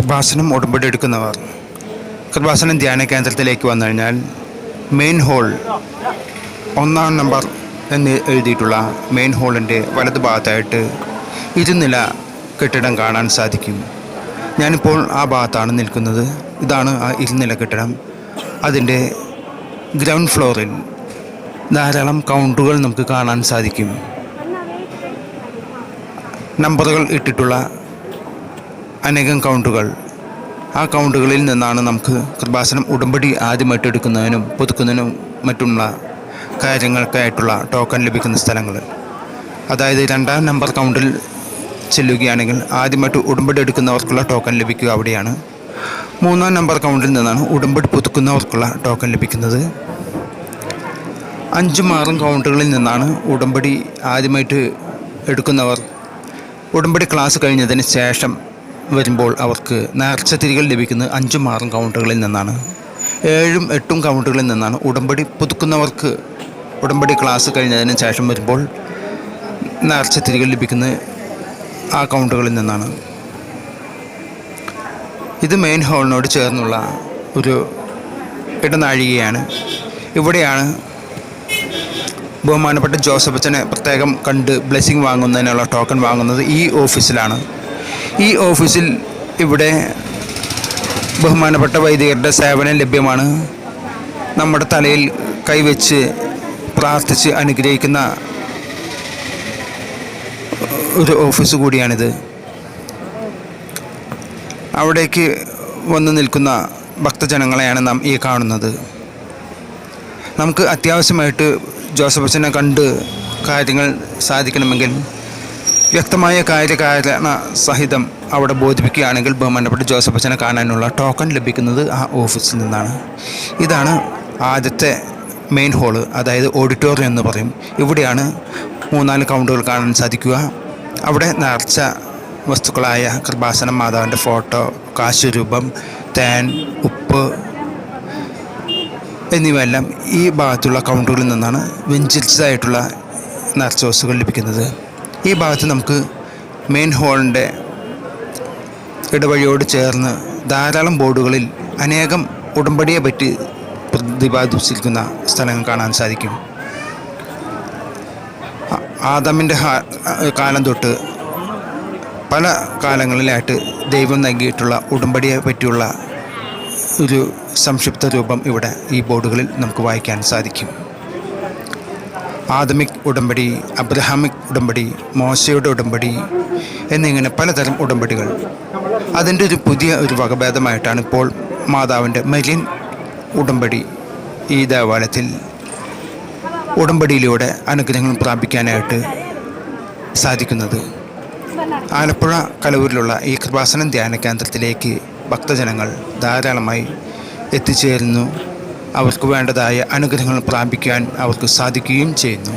കൃപാസനം ഉടമ്പടി എടുക്കുന്നവർ. കൃപാസനം ധ്യാന കേന്ദ്രത്തിലേക്ക് വന്നു കഴിഞ്ഞാൽ മെയിൻ ഹോൾ ഒന്നാം നമ്പർ എന്ന് എഴുതിയിട്ടുള്ള മെയിൻ ഹോളിന്റെ വലതു ഭാഗത്തായിട്ട് ഇരുനില കെട്ടിടം കാണാൻ സാധിക്കും. ഞാനിപ്പോൾ ആ ഭാഗത്താണ് നിൽക്കുന്നത്. ഇതാണ് ആ ഇരുനില കെട്ടിടം. അതിന്റെ ഗ്രൗണ്ട് ഫ്ലോറിൽ ധാരാളം കൗണ്ടുകൾ നമുക്ക് കാണാൻ സാധിക്കും. നമ്പറുകൾ ഇട്ടിട്ടുള്ള അനേകം കൗണ്ടുകൾ. ആ കൗണ്ടുകളിൽ നിന്നാണ് നമുക്ക് കൃപാസനം ഉടമ്പടി ആദ്യമായിട്ട് എടുക്കുന്നതിനും പുതുക്കുന്നതിനും മറ്റുള്ള കാര്യങ്ങൾക്കായിട്ടുള്ള ടോക്കൺ ലഭിക്കുന്ന സ്ഥലങ്ങൾ. അതായത് രണ്ടാം നമ്പർ കൗണ്ടിൽ ചെല്ലുകയാണെങ്കിൽ ആദ്യമായിട്ട് ഉടമ്പടി എടുക്കുന്നവർക്കുള്ള ടോക്കൺ ലഭിക്കുക അവിടെയാണ്. മൂന്നാം നമ്പർ കൗണ്ടിൽ നിന്നാണ് ഉടമ്പടി പുതുക്കുന്നവർക്കുള്ള ടോക്കൺ ലഭിക്കുന്നത്. അഞ്ചും ആറും കൗണ്ടുകളിൽ നിന്നാണ് ഉടമ്പടി ആദ്യമായിട്ട് എടുക്കുന്നവർ ഉടമ്പടി ക്ലാസ് കഴിഞ്ഞതിന് ശേഷം വരുമ്പോൾ അവർക്ക് നേർച്ച തിരികൾ ലഭിക്കുന്നത് അഞ്ചും ആറും കൗണ്ടറുകളിൽ നിന്നാണ്. ഏഴും എട്ടും കൗണ്ടറുകളിൽ നിന്നാണ് ഉടമ്പടി പുതുക്കുന്നവർക്ക് ഉടമ്പടി ക്ലാസ് കഴിഞ്ഞതിന് ശേഷം വരുമ്പോൾ നേർച്ച തിരികൾ ലഭിക്കുന്ന ആ കൗണ്ടറുകളിൽ നിന്നാണ്. ഇത് മെയിൻ ഹാളിനോട് ചേർന്നുള്ള ഒരു ഇടനാഴികയാണ്. ഇവിടെയാണ് ബഹുമാനപ്പെട്ട ജോസഫ് അച്ഛനെ പ്രത്യേകം കണ്ട് ബ്ലെസ്സിങ് വാങ്ങുന്നതിനുള്ള ടോക്കൺ വാങ്ങുന്നത് ഈ ഓഫീസിലാണ് ഈ ഓഫീസിൽ ഇവിടെ ബഹുമാനപ്പെട്ട വൈദികരുടെ സേവനം ലഭ്യമാണ്. നമ്മുടെ തലയിൽ കൈവച്ച് പ്രാർത്ഥിച്ച് അനുഗ്രഹിക്കുന്ന ഒരു ഓഫീസ് കൂടിയാണിത്. അവിടേക്ക് വന്ന് നിൽക്കുന്ന ഭക്തജനങ്ങളെയാണ് നാം ഈ കാണുന്നത്. നമുക്ക് അത്യാവശ്യമായിട്ട് ജോസഫ് അച്ഛനെ കണ്ട് കാര്യങ്ങൾ സാധിക്കണമെങ്കിൽ വ്യക്തമായ കാര്യകാരണ സഹിതം അവിടെ ബോധിപ്പിക്കുകയാണെങ്കിൽ ബഹുമാനപ്പെട്ട ജോസഫ് അച്ഛനെ കാണാനുള്ള ടോക്കൺ ലഭിക്കുന്നത് ആ ഓഫീസിൽ നിന്നാണ്. ഇതാണ് ആദ്യത്തെ മെയിൻ ഹോൾ അതായത് ഓഡിറ്റോറിയം എന്ന് പറയും. ഇവിടെയാണ് മൂന്നാൽ കൗണ്ടുകൾ കാണാൻ സാധിക്കുക. അവിടെ നേർച്ച വസ്തുക്കളായ കൃപാസനം മാതാവിന്റെ ഫോട്ടോ കാശുരൂപം തേൻ ഉപ്പ് എന്നിവയെല്ലാം ഈ ഭാഗത്തുള്ള കൗണ്ടറുകളിൽ നിന്നാണ് വെഞ്ചരിച്ചതായിട്ടുള്ള നേർച്ച വസ്തുക്കൾ ലഭിക്കുന്നത്. ഈ ഭാഗത്ത് നമുക്ക് മെയിൻ ഹോളിന്റെ ഇടവഴിയോട് ചേർന്ന് ധാരാളം ബോർഡുകളിൽ അനേകം ഉടമ്പടിയെ പറ്റി പ്രതിപാദിച്ചിരിക്കുന്ന സ്ഥലങ്ങൾ കാണാൻ സാധിക്കും. ആദമിന്റെ കാലം തൊട്ട് പല കാലങ്ങളിലായിട്ട് ദൈവം നൽകിയിട്ടുള്ള ഉടമ്പടിയെ പറ്റിയുള്ള ഒരു സംക്ഷിപ്ത രൂപം ഇവിടെ ഈ ബോർഡുകളിൽ നമുക്ക് വായിക്കാൻ സാധിക്കും. ആദമിക് ഉടമ്പടി അബ്രഹാമിക് ഉടമ്പടി മോശയുടെ ഉടമ്പടി എന്നിങ്ങനെ പലതരം ഉടമ്പടികൾ. അതിന്റെ ഒരു പുതിയ ഒരു വകഭേദമായിട്ടാണ് ഇപ്പോൾ മാതാവിന്റെ മരിയൻ ഉടമ്പടി ഈ ദേവാലയത്തിൽ ഉടമ്പടിയിലൂടെ അനുഗ്രഹങ്ങൾ പ്രാപിക്കാനായിട്ട് സാധിക്കുന്നത്. ആലപ്പുഴ കലവൂരിലുള്ള ഈ കൃപാസനം ധ്യാന കേന്ദ്രത്തിലേക്ക് ഭക്തജനങ്ങൾ ധാരാളമായി എത്തിച്ചേരുന്നു. അവർക്ക് വേണ്ടതായ അനുഗ്രഹങ്ങൾ പ്രാപിക്കാൻ അവർക്ക് സാധിക്കുകയും ചെയ്യുന്നു.